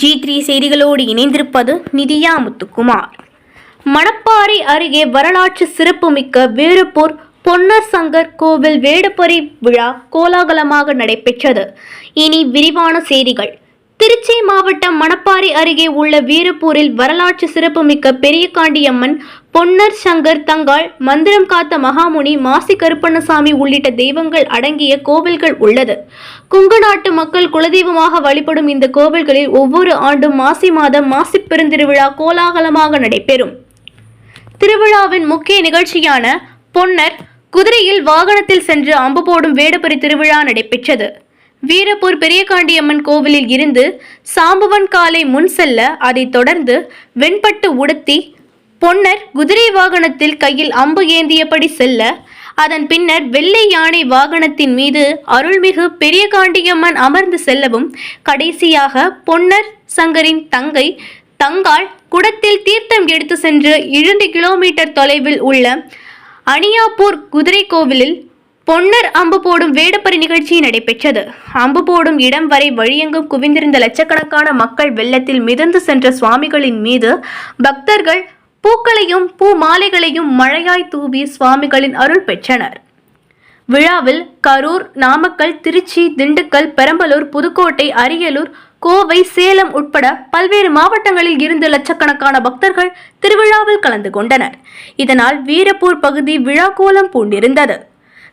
G three செய்திகளோடு இணைந்திருப்பது நிதியா முத்துக்குமார் மணப்பாறை அருகே வரலாற்று சிறப்புமிக்க வேறுபூர் பொன்னர் சங்கர் கோவில் வேடுபறி விழா கோலாகலமாக நடைபெற்றது. இனி விரிவான செய்திகள். திருச்சி மாவட்டம் மணப்பாறை அருகே உள்ள வீரப்பூரில் வரலாற்று சிறப்புமிக்க பெரியகாண்டியம்மன் பொன்னர் சங்கர் தங்காள் மந்திரம் காத்த மகாமுனி மாசி கருப்பண்ணசாமி உள்ளிட்ட தெய்வங்கள் அடங்கிய கோவில்கள் உள்ளது. குங்கு நாட்டு மக்கள் குலதெய்வமாக வழிபடும் இந்த கோவில்களில் ஒவ்வொரு ஆண்டும் மாசி மாதம் மாசி பெருந்திருவிழா கோலாகலமாக நடைபெறும். திருவிழாவின் முக்கிய நிகழ்ச்சியான பொன்னர் குதிரையில் வாகனத்தில் சென்று அம்பு போடும் வேடபுரி திருவிழா நடைபெற்றது. வீரப்பூர் பெரியகாண்டியம்மன் கோவிலில் இருந்து சாம்பவன் காலை முன் செல்ல அதைத் தொடர்ந்து வெண்பட்டு உடுத்தி பொன்னர் குதிரை வாகனத்தில் கையில் அம்பு ஏந்தியபடி செல்ல அதன் பின்னர் வெள்ளை யானை வாகனத்தின் மீது அருள்மிகு பெரியகாண்டியம்மன் அமர்ந்து செல்லவும் கடைசியாக பொன்னர் சங்கரின் தங்கை தங்காள் குடத்தில் தீர்த்தம் எடுத்து சென்று இரண்டு கிலோமீட்டர் தொலைவில் உள்ள அணியாப்பூர் குதிரை கோவிலில் பொன்னர் அம்பு போடும் வேடப்பரி நிகழ்ச்சி நடைபெற்றது. அம்பு போடும் இடம் வரை வழியெங்கும் குவிந்திருந்த லட்சக்கணக்கான மக்கள் வெள்ளத்தில் மிதந்து சென்ற சுவாமிகளின் மீது பக்தர்கள் பூக்களையும் பூ மாலைகளையும் மழையாய் தூவி சுவாமிகளின் அருள் பெற்றனர். விழாவில் கரூர் நாமக்கல் திருச்சி திண்டுக்கல் பெரம்பலூர் புதுக்கோட்டை அரியலூர் கோவை சேலம் உட்பட பல்வேறு மாவட்டங்களில் இருந்து லட்சக்கணக்கான பக்தர்கள் திருவிழாவில் கலந்து கொண்டனர். இதனால் வீரப்பூர் பகுதி விழா கோலம் பூண்டிருந்தது.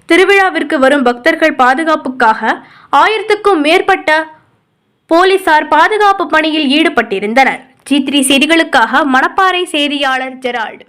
திருவிழாவிற்கு வரும் பக்தர்கள் பாதுகாப்புக்காக ஆயிரத்துக்கும் மேற்பட்ட போலீசார் பாதுகாப்பு பணியில் ஈடுபட்டிருந்தனர். ஜி த்ரீ செய்திகளுக்காக மணப்பாறை செய்தியாளர் ஜெரால்டு.